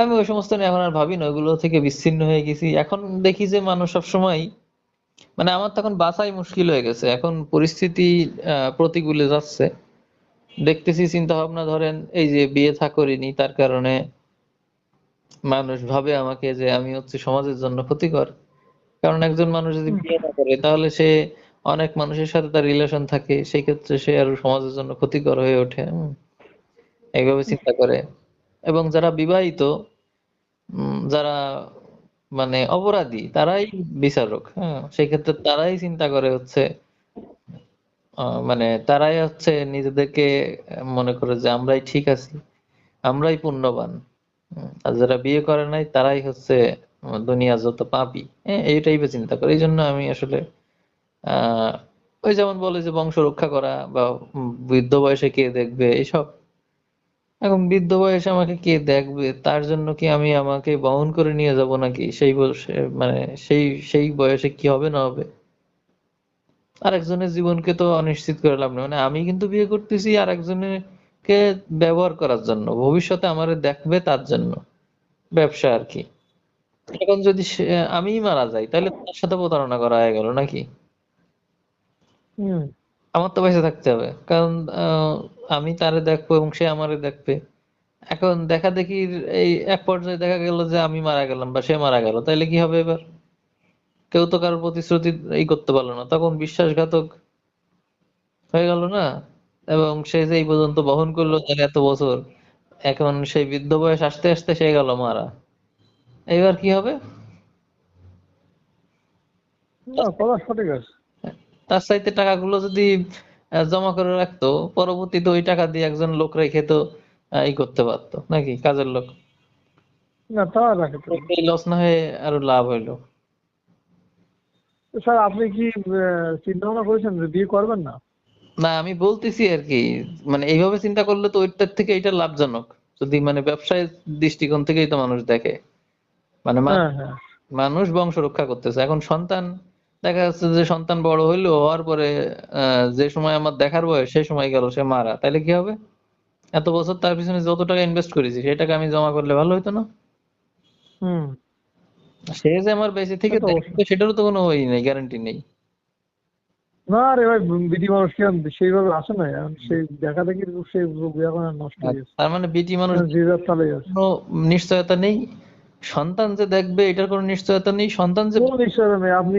আমি ওই সমস্ত নিয়ে এখন আর ভাবি না ওগুলো থেকে বিচ্ছিন্ন হয়ে গেছি। এখন দেখি যে মানুষ সবসময় মানে আমার তখন বাঁচাই মুশকিল হয়ে গেছে। এখন পরিস্থিতি প্রতিকূলে যাচ্ছে। দেখতেছি চিন্তা ভাবনা ধরেন, এই যে বিয়ে থা করিনি, তার কারণে মানুষ ভাবে আমাকে যে আমি হচ্ছে সমাজের জন্য ক্ষতিকর। কারণ একজন মানুষ যদি বিয়ে না করে, তাহলে সে অনেক মানুষের সাথে তার রিলেশন থাকে। সেই ক্ষেত্রে সে আরও সমাজের জন্য ক্ষতিকর হয়ে ওঠে। এইভাবে চিন্তা করে। এবং যারা বিবাহিত যারা মানে অপরাধী, তারাই বিচারক হ্যাঁ? সেই ক্ষেত্রে তারাই চিন্তা করে হচ্ছে মানে তারাই হচ্ছে নিজেদেরকে মনে করে যে আমরাই ঠিক আছি, আমরাই পুণ্যবান আর যারা বিয়ে করে নাই, তারাই হচ্ছে দুনিয়া যত পাপি হ্যাঁ? এই টাইপের চিন্তা করে। এই জন্য আমি আসলে ওই যেমন বলে যে বংশ রক্ষা করা বা বৃদ্ধ বয়সে কে দেখবে এইসব এখন বৃদ্ধ বয়সে আমাকে কে দেখবে? তার জন্য কি আমি আমাকে বহন করে নিয়ে যাব নাকি? সেই বয়সে মানে সেই সেই বয়সে কি হবে না হবে? আরেকজনের জীবনকে তো অনিশ্চিত করে লাভ নেই। মানে আমি কিন্তু বিয়ে করতেছি আর একজনকে ব্যবহার করার জন্য। ভবিষ্যতে আমারে দেখবে তার জন্য। ব্যবসা আর কি। এখন যদি আমিই মারা যাই, তাহলে তার সাথে প্রতারণা করা হয়ে গেল নাকি? হুম। আমার তো বেঁচে থাকতে হবে। কারণ আমি তারে দেখব এবং সে আমারে দেখবে। এখন দেখা দেখি এই এক পর্যায়ে দেখা গেল যে আমি মারা গেলাম বা সে মারা গেল, তাইলে কি হবে এবার? কেউ তো কারোর প্রতিশ্রুতি ই করতে পারল না। তখন বিশ্বাসঘাতক হয়ে গেল না? এবং সে যে এই পর্যন্ত বহন করল তাহলে এত বছর, এখন সেই বৃদ্ধ বয়স আসতে আসতে সে গেল মারা। এবার কি হবে? না কথা সঠিক আছে। তার চাইতে টাকাগুলো যদি জমা করে রাখতো পরবর্তীতে ওই টাকা দিয়ে একজন লোক রেখে তো ই করতে পারতো নাকি? কাজের লোক। না তা রাখে লস না হয়ে আরও লাভ হইল। স্যার আপনি কি চিন্তা ভাবনা করেছেন যে বিয়ে করবেন না? না আমি বলতেছি আর কি মানে এইভাবে চিন্তা করলে তো ওইটার থেকে এটা লাভজনক। যদি মানে ব্যবসায়ের দৃষ্টিকোণ থেকেই তো মানুষ দেখে। মানে হ্যাঁ হ্যাঁ। মানুষ বংশ রক্ষা করতেছে। এখন সন্তান দেখা যাচ্ছে যে সন্তান বড় হইল হওয়ার পরে যে সময় আমার দেখার বয়স সেই সময় গেল সে মারা। তাইলে কি হবে? এত বছর তার পিছনে যত টাকা ইনভেস্ট করেছি সেই টাকা আমি জমা করলে ভালো হতো না? হুম। সে যে আমার বেঁচে থেকে দেখবে সেটারও তো কোনো ওই নেই গ্যারান্টি নেই। না রে ভাই বিধি মানুষ কি সেইভাবে আসে না সেই দেখা দেখি সেই এখন নষ্ট হয়ে গেছে। তার মানে বিটি মানুষ যে যার তালে কোনো নিশ্চয়তা নেই? সন্তান যে দেখবে এটার কোনো নিশ্চয়তা নেই। সন্তান যে কোনো নিশ্চয়তা নেই। আপনি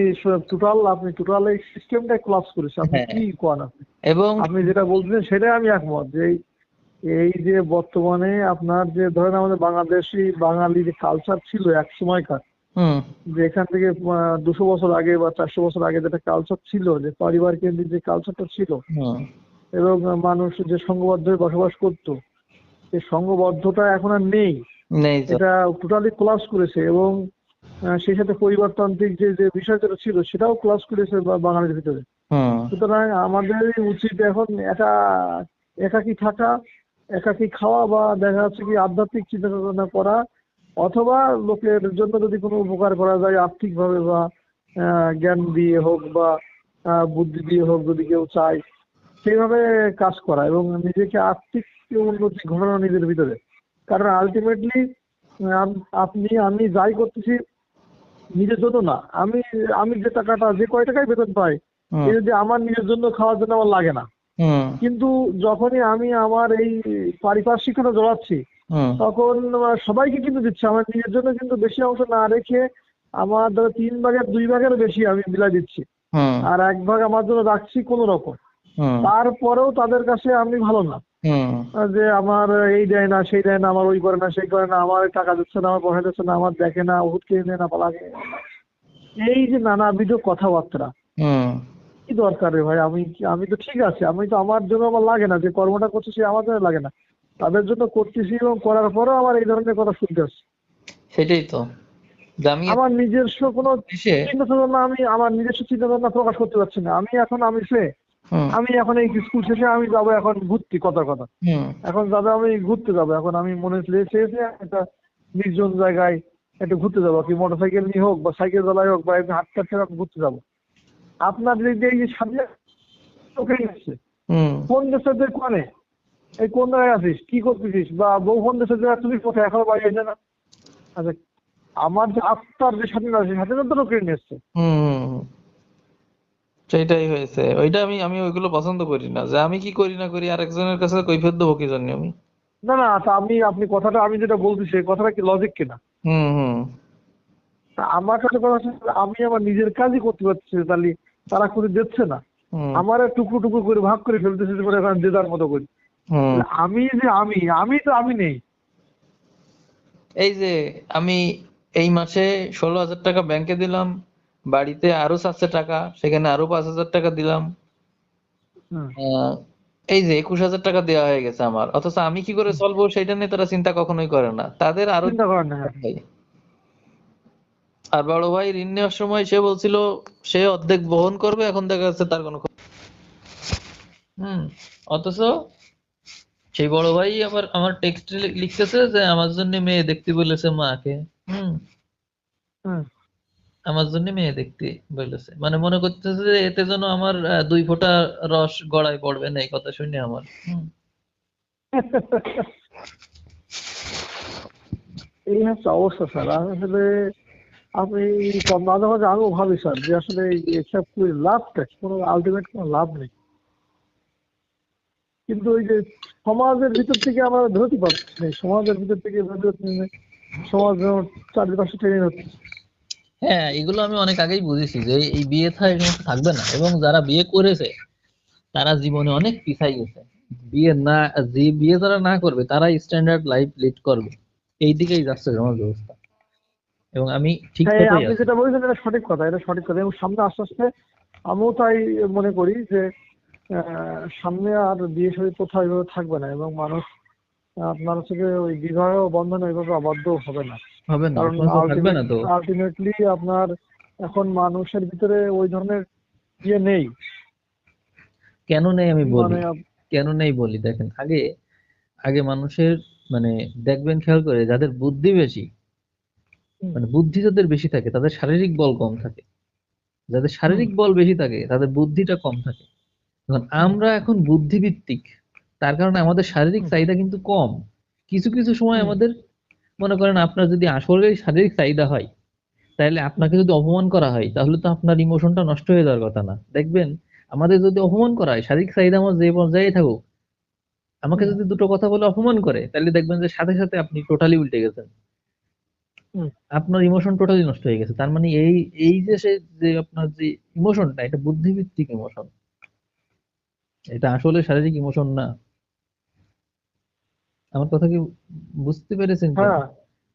টোটাল আপনি টোটাল এই সিস্টেমটা কোলাপস করেছে। আপনি হ্যাঁ। কি কোন? এবং আপনি যেটা বলছেন সেটাই আমি একমত যে এই- যে বর্তমানে আপনার যে ধরেন আমাদের বাংলাদেশি বাঙালি যে কালচার ছিল এক সময়কার হুম। যে এখান থেকে দুশো বছর আগে বা চারশো বছর আগে যেটা কালচার ছিল যে পরিবার কেন্দ্রিক যে কালচারটা ছিল এবং মানুষ যে সংঘবদ্ধ বসবাস করতো সেই সংঘবদ্ধতা এখন আর নেই। এটা টোটালি ক্লাস করেছে এবং সেই সাথে পরিবারতান্ত্রিক যে যে বিষয়টা ছিল সেটাও ক্লাস করেছে বা- বাঙালির ভিতরে। সুতরাং আমাদের উচিত এখন একা একাকি থাকা একাকি খাওয়া বা দেখা যাচ্ছে কি আধ্যাত্মিক চিন্তা ভাবনা করা অথবা লোকের জন্য যদি কোনো উপকার করা যায় আর্থিকভাবে বা আহ, জ্ঞান দিয়ে হোক বা বুদ্ধি দিয়ে হোক যদি কেউ চায় সেইভাবে কাজ করা এবং নিজেকে আর্থিক উন্নতি ঘটানো নিজের ভিতরে। কারণ আলটিমেটলি আপনি আমি যাই করতেছি নিজের জন্য না। আমি আমি যে টাকাটা যে কয় টাকাই বেতন পাই যদি আমার নিজের জন্য খাওয়ার জন্য আমার লাগে না। কিন্তু যখনই আমি আমার এই পারিপার্শ্বিকতা জড়াচ্ছি তখন সবাইকে কিন্তু দিচ্ছে। আমার নিজের জন্য কিন্তু বেশি অংশ না রেখে আমার ধরো তিন ভাগের দুই ভাগেরও বেশি আমি বিলাই দিচ্ছি। আর এক ভাগ আমার জন্য রাখছি কোনো রকম। তারপরেও তাদের কাছে আমি ভালো না। যে আমার এই দেয় না সেই দেয় না আমার ওই করে না সেই করে না আমার টাকা দিচ্ছে না আমার পয়সা দিচ্ছে না আমার দেখে না ওষুধ কিনে দেয় না পালাকে এই যে নানাবিধ কথাবার্তা। কি দরকার রে ভাই? আমি আমি তো ঠিক আছে। আমি তো আমার জন্য আমার লাগে না। যে কর্মটা করছি সে আমার জন্য লাগে না। তাদের জন্য করতেছি এবং করার পরেও আমার এই ধরনের কথা শুনতে আসছে সেটাই তো। আমার নিজস্ব কোনো চিন্তা ভাবনা আমি আমার নিজস্ব চিন্তা ভাবনা প্রকাশ করতে পারছি না। আমি এখন আমি সে আমি এখন এই স্কুল শেষে আমি যাব এখন ঘুরতে কথার কথা। এখন যাবে আমি ঘুরতে যাব। এখন আমি মনে চেয়েছে একটা নির্জন জায়গায় একটু ঘুরতে যাব। কি মোটর সাইকেল নিয়ে হোক বা সাইকেল চালাই হোক বা এমনি হাঁটতে হাঁটতে ঘুরতে যাব। আপনার যে এই যে সামনে ওখানে আসছে। কোন দেশের যে কোনে? এই কোন জায়গায় আছিস? কি করতেছিস? বা বউ কোন দেশের জায়গায় তুমি কোথায়? এখনও বাড়ি আসে না? আচ্ছা আমার যে আত্মার যে স্বাধীনতা সেই স্বাধীনতা কেড়ে হুম, হুম। সেটাই হয়েছে। ওইটা আমি আমি ওইগুলো পছন্দ করি না। যে আমি কি করি না করি আরেকজনের কাছে কৈফিয়ত দেবো কি জন্য আমি? না না তা আমি আপনি কথাটা আমি যেটা বলছি সেই কথাটা কি লজিক কিনা? হুম হুম। আমার কাছে কথা আমি আমার নিজের কাজই করতে পারছি তাহলে তারা করে দিচ্ছে না। আমার টুকরো টুকরো করে ভাগ করে ফেলতেছে যে এখন যে যার মতো করি। আমি যে আমি আমি তো আমি নেই। এই যে আমি এই মাসে ষোলো হাজার টাকা ব্যাংকে দিলাম বাড়িতে আরও চাচ্ছে টাকা সেখানে আরও পাঁচ হাজার টাকা দিলাম। এই যে একুশ হাজার টাকা দেওয়া হয়ে গেছে আমার। অথচ আমি কি করে চলবো সেটা নিয়ে তারা চিন্তা কখনোই করে না। তাদের আরও আর বড় ভাই ঋণ নেওয়ার সময় সে বলছিল সে অর্ধেক বহন করবে এখন দেখা যাচ্ছে তার কোনো হুম অথচ সেই বড় ভাই আবার আমার টেক্সট লিখতেছে যে আমার জন্য মেয়ে দেখতে বলেছে মাকে। হম। হুম। আমার জন্য মেয়ে দেখতে বলেছে। মানে মনে করতেছে যে এতে যেন আমার দুই ফোঁটা রস গড়ায় পড়বে না, এই কথা শুনে আমার। এই হচ্ছে অবস্থা, স্যার। আসলে, আপনি মাঝে মাঝে আমিও ভাবি, স্যার, যে আসলে এসব করে লাভটা কোনো আলটিমেট কোনো লাভ নেই। কিন্তু ওই যে সমাজের ভিতর থেকে আমরা ধরতে পারছি সমাজের ভিতর থেকে ধরতে সমাজ চারিপাশে টেনে হচ্ছে হ্যাঁ এগুলো আমি অনেক আগেই বুঝেছি যে এই- বিয়ে থা এই সমস্ত থাকবে না। এবং যারা বিয়ে করেছে তারা জীবনে অনেক পিছাই গেছে। বিয়ে না যে বিয়ে যারা না করবে তারা স্ট্যান্ডার্ড লাইফ লিড করবে। এই দিকেই যাচ্ছে সমাজ ব্যবস্থা। এবং আমি ঠিক হ্যাঁ আপনি যেটা বলছেন এটা সঠিক কথা এটা সঠিক কথা। এবং সামনে আস্তে আস্তে আমিও তাই মনে করি যে আহ, সামনে আর বিয়ে শাদী প্রথা এভাবে থাকবে না। এবং মানুষ আপনার হচ্ছে ওই বিবাহ বন্ধনে ওইভাবে আবদ্ধ হবে না। হবে না কারণ সমাজে থাকবে না তো। আলটিমেটলি আপনার এখন মানুষের ভিতরে ওই ধরনের ইয়ে নেই। কেন নেই আমি বলি? মানে কেন নেই বলি? দেখেন আগে আগে মানুষের মানে দেখবেন খেয়াল করে যাদের বুদ্ধি বেশি মানে বুদ্ধি যাদের বেশি থাকে তাদের শারীরিক বল কম থাকে। যাদের শারীরিক বল বেশি থাকে তাদের বুদ্ধিটা কম থাকে। এখন আমরা এখন বুদ্ধিভিত্তিক তার কারণে আমাদের শারীরিক চাহিদা কিন্তু কম। কিছু কিছু সময় আমাদের মনে করেন আপনার যদি আসলে শারীরিক চাহিদা হয় তাহলে আপনাকে যদি অপমান করা হয় তাহলে তো আপনার ইমোশনটা নষ্ট হয়ে যাওয়ার কথা না। দেখবেন আমাদের যদি অপমান করা হয় শারীরিক চাহিদা আমার যে পর্যায়ে থাকুক আমাকে যদি দুটো কথা বলে অপমান করে তাহলে দেখবেন যে সাথে সাথে আপনি টোটালি উল্টে গেছেন। আপনার ইমোশন টোটালি নষ্ট হয়ে গেছে। তার মানে এই এই যে সে যে আপনার যে ইমোশনটা এটা বুদ্ধিভিত্তিক ইমোশন এটা আসলে শারীরিক ইমোশন না। আমার কথা কি বুঝতে পেরেছেন? হ্যাঁ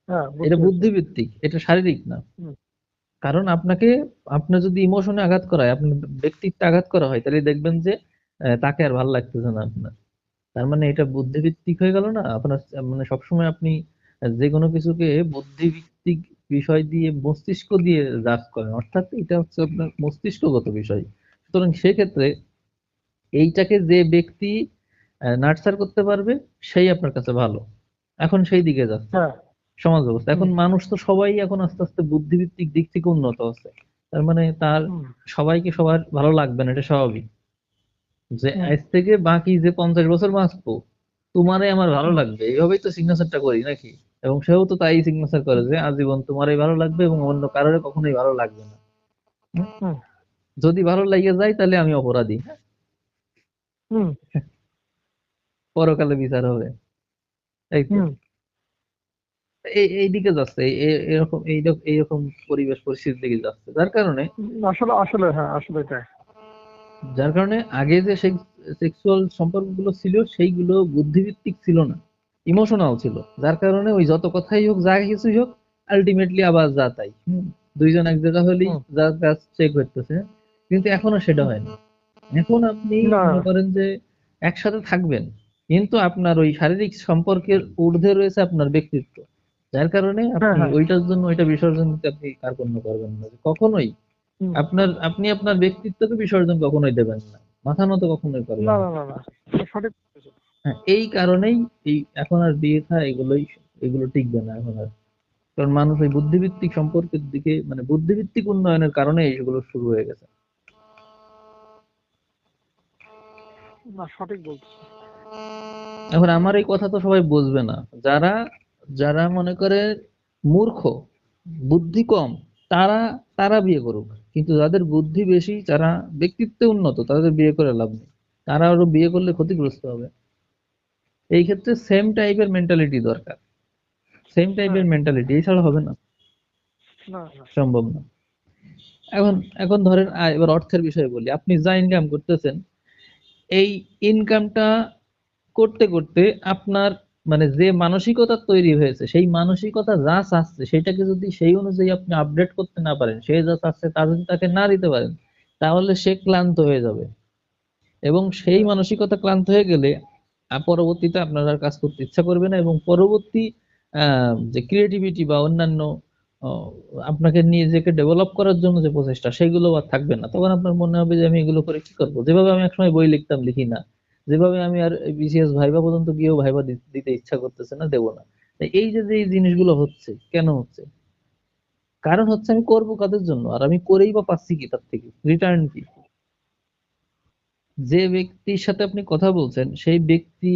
হ্যাঁ এটা। বুদ্ধিভিত্তিক এটা শারীরিক না। কারণ আপনাকে আপনার যদি ইমোশনে আঘাত করা হয় আপনার ব্যক্তিত্বে আঘাত করা হয় তাহলে দেখবেন যে তাকে আর ভালো লাগতেছে না আপনার। তার মানে এটা বুদ্ধিভিত্তিক হয়ে গেল না? আপনার মানে সবসময় আপনি যে কোনো কিছুকে বুদ্ধিভিত্তিক বিষয় দিয়ে মস্তিষ্ক দিয়ে জাজ করেন। অর্থাৎ এটা হচ্ছে আপনার মস্তিষ্কগত বিষয়। সুতরাং সেক্ষেত্রে এইটাকে যে ব্যক্তি নার্সার করতে পারবে সেই আপনার কাছে ভালো। এখন সেই দিকে যাচ্ছে। হ্যাঁ। সমাজ ব্যবস্থা। এখন মানুষ তো সবাই এখন আস্তে আস্তে বুদ্ধিভিত্তিক দিক থেকে উন্নত হচ্ছে। তার মানে তার সবাইকে সবার ভালো লাগবে না এটা স্বাভাবিক। যে আজ থেকে বাকি যে পঞ্চাশ বছর বাঁচবো তোমারে আমার ভালো লাগবে। এইভাবেই তো সিগনেচারটা করি নাকি? এবং সেও তো তাই সিগনেচার করে যে আজীবন তোমারই ভালো লাগবে এবং অন্য কারোর কখনোই ভালো লাগবে না। যদি ভালো লাগিয়ে যায় তাহলে আমি অপরাধী। হুম। পরকালে বিচার হবে। এই তো। হুম। এই এই দিকে যাচ্ছে এরকম এইরকম এইরকম পরিবেশ পরিস্থিতির দিকে যাচ্ছে। যার কারণে আসলে আসলে হ্যাঁ আসলে তাই। যার কারণে আগে যে সেক্সুয়াল সম্পর্কগুলো ছিল সেইগুলো বুদ্ধিভিত্তিক ছিল না। ইমোশনাল ছিল। যার কারণে ওই যত কথাই হোক যা কিছুই হোক আলটিমেটলি আবার যা তাই। দুইজন এক জায়গা হলেই। যার কাজ চেক করতেছে কিন্তু এখন সেটা হয় না এখন আপনি মনে করেন যে একসাথে থাকবেন। কিন্তু আপনার ওই শারীরিক সম্পর্কের ঊর্ধ্বে রয়েছে আপনার ব্যক্তিত্ব। যার কারণে আপনি হ্যাঁ। ওইটার জন্য ওইটা বিসর্জন দিতে আপনি কার্পণ্য করবেন না। কখনোই। আপনার আপনি আপনার ব্যক্তিত্বকে বিসর্জন কখনোই দেবেন না। মাথা নত কখনোই করবেন না। হ্যাঁ, এই কারণেই এই এখন আর বিয়ে থা এগুলোই এগুলো টিকবে না এখন আর। কারণ মানুষ ওই বুদ্ধিভিত্তিক সম্পর্কের দিকে মানে বুদ্ধিভিত্তিক উন্নয়নের কারণে এগুলো শুরু হয়ে গেছে। না সঠিক বলছেন। এখন আমার এই কথা তো সবাই বুঝবে না। যারা যারা মনে করে মূর্খ বুদ্ধি কম তারা তারা বিয়ে করুক। কিন্তু যাদের বুদ্ধি বেশি যারা ব্যক্তিত্বে উন্নত তাদের বিয়ে করে লাভ নেই। তারা আরও বিয়ে করলে ক্ষতিগ্রস্ত হবে। এই ক্ষেত্রে সেম টাইপের মেন্টালিটি দরকার। সেম টাইপের মেন্টালিটি এছাড়া হবে না। সম্ভব না। এখন এখন ধরেন এবার অর্থের বিষয়ে বলি। আপনি যা ইনকাম করতেছেন এই ইনকামটা করতে করতে আপনার মানে যে মানসিকতা তৈরি হয়েছে, সেই মানসিকতা যা চাচ্ছে, সেটাকে যদি সেই অনুযায়ী আপনি আপডেট করতে না পারেন, সে যা চাচ্ছে তা যদি তাকে না দিতে পারেন, তাহলে সে ক্লান্ত হয়ে যাবে। এবং সেই মানসিকতা ক্লান্ত হয়ে গেলে পরবর্তীতে আপনার আর কাজ করতে ইচ্ছা করবে না এবং পরবর্তী যে ক্রিয়েটিভিটি বা অন্যান্য আপনাকে নিজেকে ডেভেলপ করার জন্য যে প্রচেষ্টা, সেগুলো আর থাকবে না। তখন আপনার মনে হবে যে আমি এগুলো করে কি করব? যেভাবে আমি একসময় বই লিখতাম, লিখি না। যেভাবে আমি আর বিসিএস ভাইবা পর্যন্ত গিয়েও ভাইবা দিতে ইচ্ছা করতেছে না, দেবো না। এই যে এই জিনিসগুলো হচ্ছে, কেন হচ্ছে? কারণ হচ্ছে আমি করব কাদের জন্য? আর আমি করেই বা পাচ্ছি কি তার থেকে? রিটার্ন কি? যে ব্যক্তির সাথে আপনি কথা বলছেন, সেই ব্যক্তি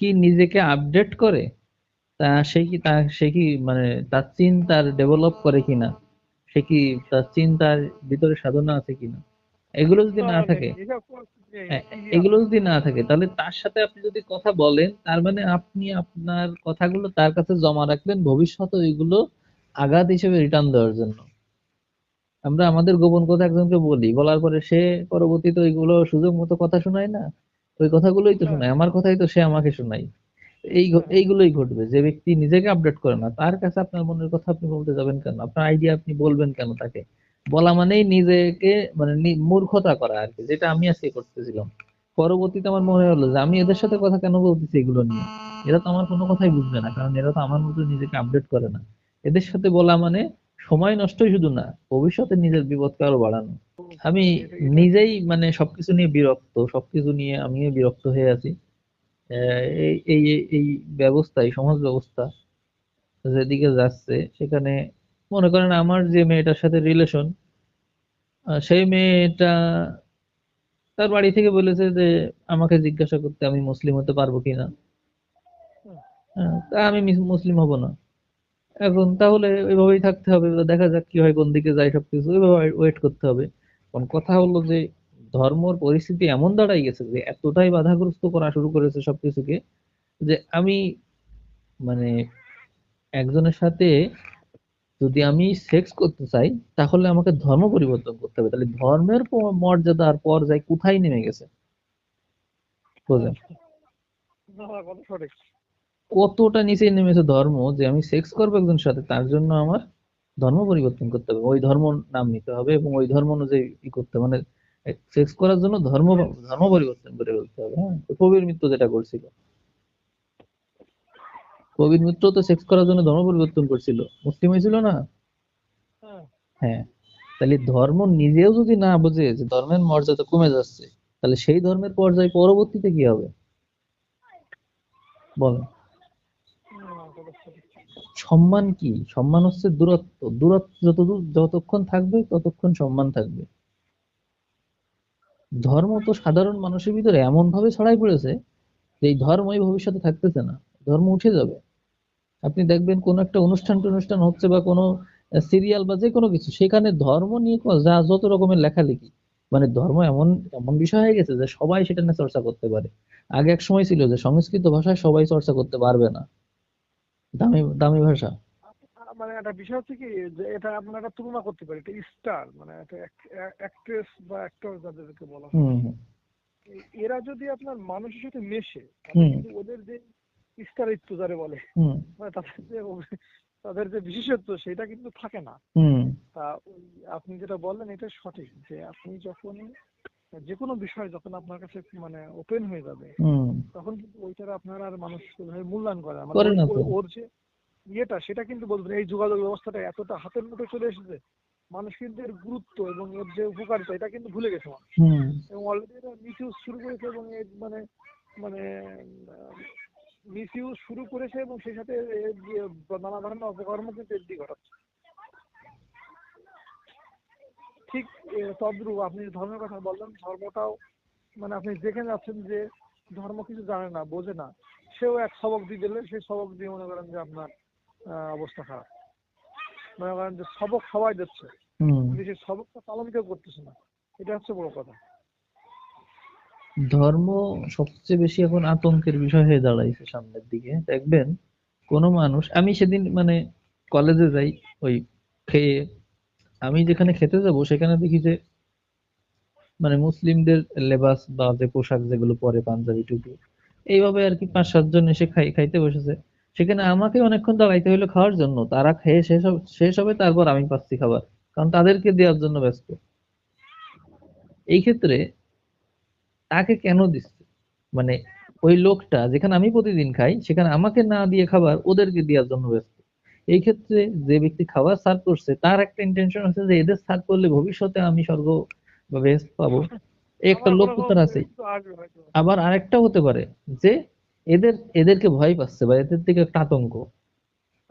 কি নিজেকে আপডেট করে? তা সে কি, তা সে কি মানে তার চিন্তার ডেভেলপ করে কিনা? সে কি তার চিন্তার ভিতরে সাধনা আছে কিনা? এগুলো যদি না থাকে। হ্যাঁ, এগুলো যদি না থাকে তাহলে তার সাথে আপনি যদি কথা বলেন তার মানে আপনি আপনার কথাগুলো তার কাছে জমা রাখলেন ভবিষ্যতে ওইগুলো আঘাত হিসেবে রিটার্ন দেওয়ার জন্য। আমরা আমাদের গোপন কথা একজনকে বলি বলার পরে সে পরবর্তীতে ওইগুলো সুযোগ মতো কথা শোনায় না ওই কথাগুলোই তো শোনায় আমার কথাই তো সে আমাকে শোনায়। এই এইগুলোই ঘটবে যে ব্যক্তি নিজেকে আপডেট করে না তার কাছে আপনার মনের কথা আপনি বলতে যাবেন কেন? আপনার আইডিয়া আপনি বলবেন কেন তাকে? বলা মানেই নিজেকে মানে মূর্খতা করা আর কি যেটা আমি আজকে করতেছিলাম। পরবর্তীতে আমার মনে হলো যে আমি এদের সাথে কথা কেন বলতেছি এগুলো নিয়ে? এরা তো আমার কোনো কথাই বুঝবে না, কারণ এরা তো আমার মতো নিজেকে আপডেট করে না। এদের সাথে বলা মানে সময় নষ্টই শুধু না, ভবিষ্যতে নিজের বিপদকে আরও বাড়ানো। আমি নিজেই মানে সবকিছু নিয়ে বিরক্ত, সবকিছু নিয়ে আমিও বিরক্ত হয়ে আছি। এই- এই ব্যবস্থা এই সমাজ ব্যবস্থা যেদিকে যাচ্ছে, সেখানে মনে করেন আমার যে মেয়েটার সাথে রিলেশন সেই মেয়েটা তার বাড়ি থেকে বলেছে যে আমাকে জিজ্ঞাসা করতে আমি মুসলিম হতে পারব কিনা? তা আমি মুসলিম হব না। এখন তাহলে ওইভাবেই থাকতে হবে দেখা যাক কি হয় কোন দিকে যায় সবকিছু ওইভাবে ওয়েট করতে হবে। কারণ কথা হলো যে ধর্মর পরিস্থিতি এমন দাঁড়াই গেছে যে এতটাই বাধাগ্রস্ত করা শুরু করেছে সবকিছুকে যে আমি মানে একজনের সাথে যদি আমি সেক্স করতে চাই, তাহলে আমাকে ধর্ম পরিবর্তন করতে হবে। তাহলে ধর্মের মর্যাদা আর পর্যায় কোথায় নেমে গেছে? বুঝলেন? কতটা নিচে নেমেছে ধর্ম যে আমি সেক্স করব একজন সাথে, তার জন্য আমার ধর্ম পরিবর্তন করতে হবে। ওই ধর্ম নাম নিতে হবে এবং ওই ধর্ম অনুযায়ী করতে মানে সেক্স করার জন্য ধর্ম ধর্ম পরিবর্তন করে ফেলতে হবে। হ্যাঁ কবির মৃত্যু যেটা করছিল। কবির মিত্র তো সেক্স করার জন্য ধর্ম পরিবর্তন করছিল। মুসলিম হয়েছিল না? হ্যাঁ। হ্যাঁ। তাহলে ধর্ম নিজেও যদি না বোঝে যে ধর্মের মর্যাদা কমে যাচ্ছে তাহলে সেই ধর্মের পর্যায়ে পরবর্তীতে কি হবে? সঠিক। সম্মান কি? সম্মান হচ্ছে দূরত্ব। দূরত্ব যতদূর যতক্ষণ থাকবে ততক্ষণ সম্মান থাকবে। ধর্ম তো সাধারণ মানুষের ভিতরে এমন ভাবে ছড়াই পড়েছে যে এই ধর্মই ভবিষ্যতে থাকতেছে না। ধর্ম উঠে যাবে। আপনি দেখবেন কোন একটা অনুষ্ঠান টনুষ্ঠান হচ্ছে বা কোনো সিরিয়াল বা যে কোনো কিছু সেখানে ধর্ম নিয়ে যা যত রকমের লেখালেখি মানে ধর্ম এমন এমন বিষয় হয়ে গেছে যে সবাই সেটা নিয়ে চর্চা করতে পারে। আগে এক সময় ছিল যে সংস্কৃত ভাষায় সবাই চর্চা করতে পারবে না। দামি দামি ভাষা। মানে একটা বিষয় হচ্ছে কি যে এটা আপনারা একটা তুলনা করতে পারি এটা স্টার মানে একটা অ্যাক্ট্রেস বা অ্যাক্টর যাদেরকে বলা হয়। এরা যদি আপনার মানুষের সাথে মেশে ওদের যে স্টারিত্ব যারে বলে। মানে তাদের যে তাদের যে বিশেষত্ব সেটা কিন্তু থাকে না। তা আপনি যেটা বললেন এটা সঠিক যে আপনি যখন যে কোনো বিষয় যখন আপনার কাছে মানে ওপেন হয়ে যাবে তখন কিন্তু ওইটার আপনার আর মানুষ মূল্যায়ন করে না। মানে ওর যে ইয়েটা সেটা কিন্তু বলবেন এই যোগাযোগ ব্যবস্থাটা এতটা হাতের মুঠে চলে এসেছে মানুষ কিন্তু এর গুরুত্ব এবং এর যে উপকারিতা এটা কিন্তু ভুলে গেছে মানুষ। হুম। এবং অলরেডি এটা মিসইউজ শুরু করেছে এবং এর মানে মানে মিসইউজ শুরু করেছে এবং সেই সাথে নানা ধরনের অপকর্ম কিন্তু এর ঘটাচ্ছে। ঠিক এ, তদ্রূপ আপনি ধর্মের কথা বললেন ধর্মটাও মানে আপনি দেখে যাচ্ছেন যে ধর্ম কিছু জানে না বোঝে না। সেও এক সবক দিয়ে দিলে সেই সবক দিয়ে মনে করেন যে আপনার আহ, অবস্থা খারাপ। মনে করেন যে সবক সবাই দিচ্ছে। কিন্তু সেই সবকটা পালন কেউ করতেছে না। এটা হচ্ছে বড় কথা। ধর্ম সবচেয়ে বেশি এখন আতঙ্কের বিষয় হয়ে দাঁড়াইছে সামনের দিকে। দেখবেন, কোন মানুষ, আমি সেদিন মানে কলেজে যাই, ওই খেয়ে, আমি যেখানে খেতে যাব, সেখানে দেখি যে মানে মুসলিমদের লেবাস বা যে পোশাক যেগুলো পরে পাঞ্জাবি টুপি, এইভাবে আর কি পাঁচ সাতজন এসে খাই, খাইতে বসেছে। সেখানে আমাকে অনেকক্ষণ দাঁড়াইতে হলো খাওয়ার জন্য, তারা খেয়ে শেষ হবে শেষ হবে, তারপর আমি পাচ্ছি খাবার, কারণ তাদেরকে দেওয়ার জন্য ব্যস্ত। এই ক্ষেত্রে তাকে কেন দিচ্ছে? মানে ওই লোকটা যেখানে আমি প্রতিদিন খাই সেখানে আমাকে না দিয়ে খাবার ওদেরকে দেওয়ার জন্য ব্যস্ত। এই ক্ষেত্রে যে ব্যক্তি খাবার সার্ভ করছে তার একটা ইন্টেনশন আছে যে এদের সার্ভ করলে ভবিষ্যতে আমি স্বর্গ বা পাবো। একটা আমার লোক মনে তার আছে। আবার আরেকটা হতে পারে যে এদের এদেরকে ভয় পাচ্ছে বা এদের থেকে একটা আতঙ্ক।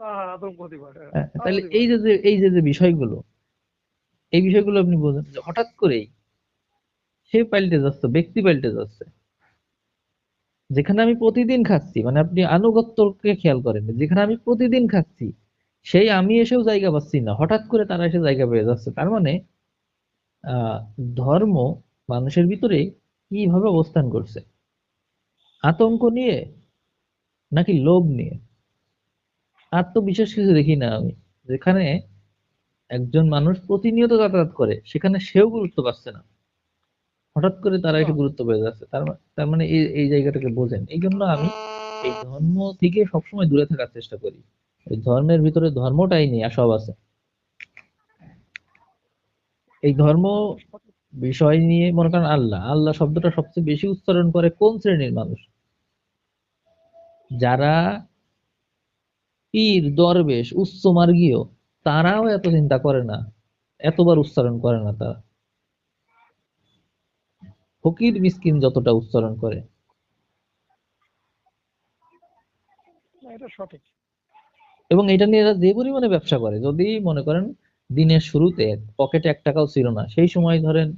হ্যাঁ, হ্যাঁ, হ্যাঁ, তাহলে এই যে যে এই যে যে বিষয়গুলো এই বিষয়গুলো আপনি বোঝেন যে হঠাৎ করেই সে পাল্টে যাচ্ছে ব্যক্তি পাল্টে যাচ্ছে যেখানে আমি প্রতিদিন খাচ্ছি মানে আপনি আনুগত্যকে খেয়াল করেন, যেখানে আমি প্রতিদিন খাচ্ছি, সেই আমি এসেও জায়গা পাচ্ছি না। হঠাৎ করে তারা এসে জায়গা পেয়ে যাচ্ছে। তার মানে ধর্ম মানুষের ভিতরে কীভাবে অবস্থান করছে? আতঙ্ক নিয়ে নাকি লোভ নিয়ে? বিশেষ কিছু দেখি না আমি। যেখানে একজন মানুষ প্রতিনিয়ত যাতায়াত করে, সেখানে সেও গুরুত্ব পাচ্ছে না। হঠাৎ করে তারা এসে গুরুত্ব পেয়ে যাচ্ছে। তার তার মানে এই এই জায়গাটাকে বোঝেন। এই জন্য আমি এই ধর্ম থেকে সবসময় দূরে থাকার চেষ্টা করি। ওই ধর্মের ভিতরে ধর্মটাই নেই আর সব আছে। এই ধর্ম বিষয় নিয়ে মনে করেন আল্লাহ। আল্লাহ শব্দটা সবচেয়ে বেশি উচ্চারণ করে কোন শ্রেণির মানুষ? যারা পীর দরবেশ উচ্চ মার্গীয় তারাও এত চিন্তা করে না। এতবার উচ্চারণ করে না তারা। ফকির মিসকিন যতটা উচ্চারণ করে। এবং এটা নিয়ে এরা যে পরিমাণে ব্যবসা করে যদি মনে করেন দিনের শুরুতে পকেটে এক টাকাও ছিল না সেই সময় ধরেন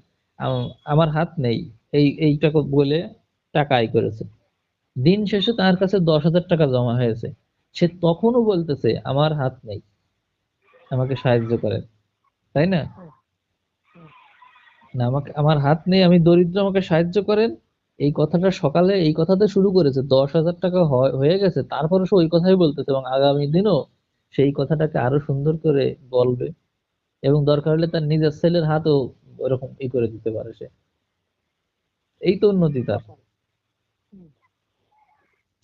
আমার হাত নেই এই এই টাকা বলে টাকা আয় করেছে। দিন শেষে তার কাছে দশ হাজার টাকা জমা হয়েছে। সে তখনও বলতেছে আমার হাত নেই। আমাকে সাহায্য করেন। তাই না? না, আমাকে, আমার হাত নেই, আমি দরিদ্র, আমাকে সাহায্য করেন। এই কথাটা সকালে, এই কথাতে শুরু করেছে, দশ হাজার টাকা হয়ে গেছে তারপরে সে ওই কথাই বলতেছে এবং আগামী দিনও সেই কথাটাকে আরও সুন্দর করে বলবে এবং দরকার হলে তার নিজের ছেলের হাতও ওরকম ই করে দিতে পারে সে। এই তো উন্নতি তার।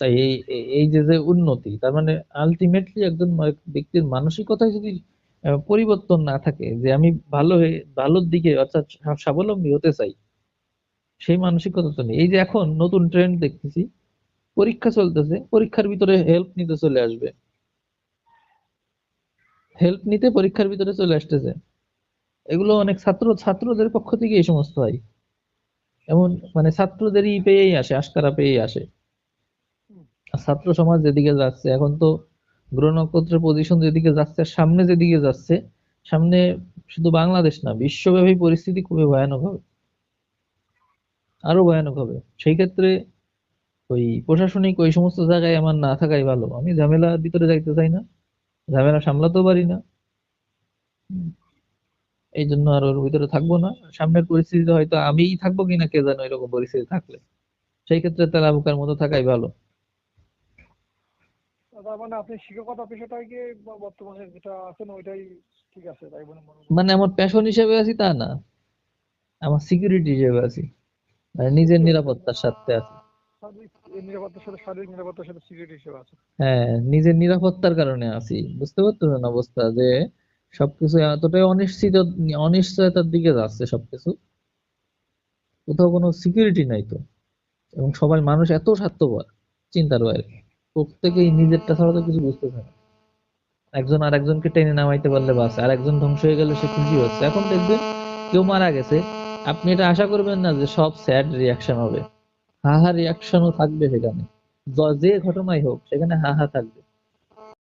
তাই এই, এই- যে যে উন্নতি, তার মানে আলটিমেটলি একজন ব্যক্তির মানসিকতায় যদি পরিবর্তন না থাকে যে আমি ভালো হয়ে ভালোর দিকে অর্থাৎ স্বাবলম্বী হতে চাই সেই মানসিকতা তো নেই। এই যে এখন নতুন ট্রেন্ড দেখতেছি পরীক্ষা চলতেছে পরীক্ষার ভিতরে হেল্প নিতে চলে আসবে। হেল্প নিতে পরীক্ষার ভিতরে চলে আসতেছে। এগুলো অনেক ছাত্র ছাত্রদের পক্ষ থেকে এই সমস্ত হয়। এমন মানে ছাত্রদেরই পেয়েই আসে আশকারা পেয়েই আসে। ছাত্র সমাজ যেদিকে যাচ্ছে এখন তো গ্রহ নক্ষত্রের পজিশন যেদিকে যাচ্ছে সামনে যেদিকে যাচ্ছে, সামনে শুধু বাংলাদেশ না, বিশ্বব্যাপী পরিস্থিতি খুবই ভয়ানক হবে। আরও ভয়ানক হবে। সেই ক্ষেত্রে ওই প্রশাসনিক ওই সমস্ত জায়গায় আমার না থাকাই ভালো। আমি ঝামেলার ভিতরে যাইতে চাই না, ঝামেলা সামলাতেও পারি না। এই জন্য আর ওর ভিতরে থাকব না। সামনের পরিস্থিতিতে হয়তো আমিই থাকব কিনা কে জানো এরকম পরিস্থিতি থাকলে। সেই ক্ষেত্রে তেলা বুকার মতো থাকাই ভালো। তার মানে আপনি শিক্ষকতা পেশাটাকে বর্তমানে যেটা আছেন ওইটাই ঠিক আছে তাই বলে মনে আমার প্যাশন হিসেবে আছি তা না। আমার সিকিউরিটি হিসেবে আছি। মানে নিজের নিরাপত্তার সাথে আছি। নিরাপত্তার সাথে শারীরিক নিরাপত্তার সাথে সিকিউরিটি হিসেবে আছে হ্যাঁ নিজের নিরাপত্তার কারণে আছি। বুঝতে পারতেছেন অবস্থা যে সবকিছু এতটাই অনিশ্চিত অনিশ্চয়তার দিকে যাচ্ছে সবকিছু। কোথাও কোনো সিকিউরিটি নাই তো। এবং সবাই মানুষ এত স্বার্থপর চিন্তার বাইরে। প্রত্যেকেই নিজেরটা ছাড়া তো কিছু বুঝতেছে না। একজন আর একজনকে টেনে নামাইতে পারলে বাস, আর একজন ধ্বংস হয়ে গেলে সে খুশি হচ্ছে। এখন দেখবেন কেউ মারা গেছে, আপনি এটা আশা করবেন না যে সব স্যাড রিয়াকশন হবে। হা হা রিয়াকশনও থাকবে সেখানে। যে ঘটনাই হোক, সেখানে হা হা থাকবে।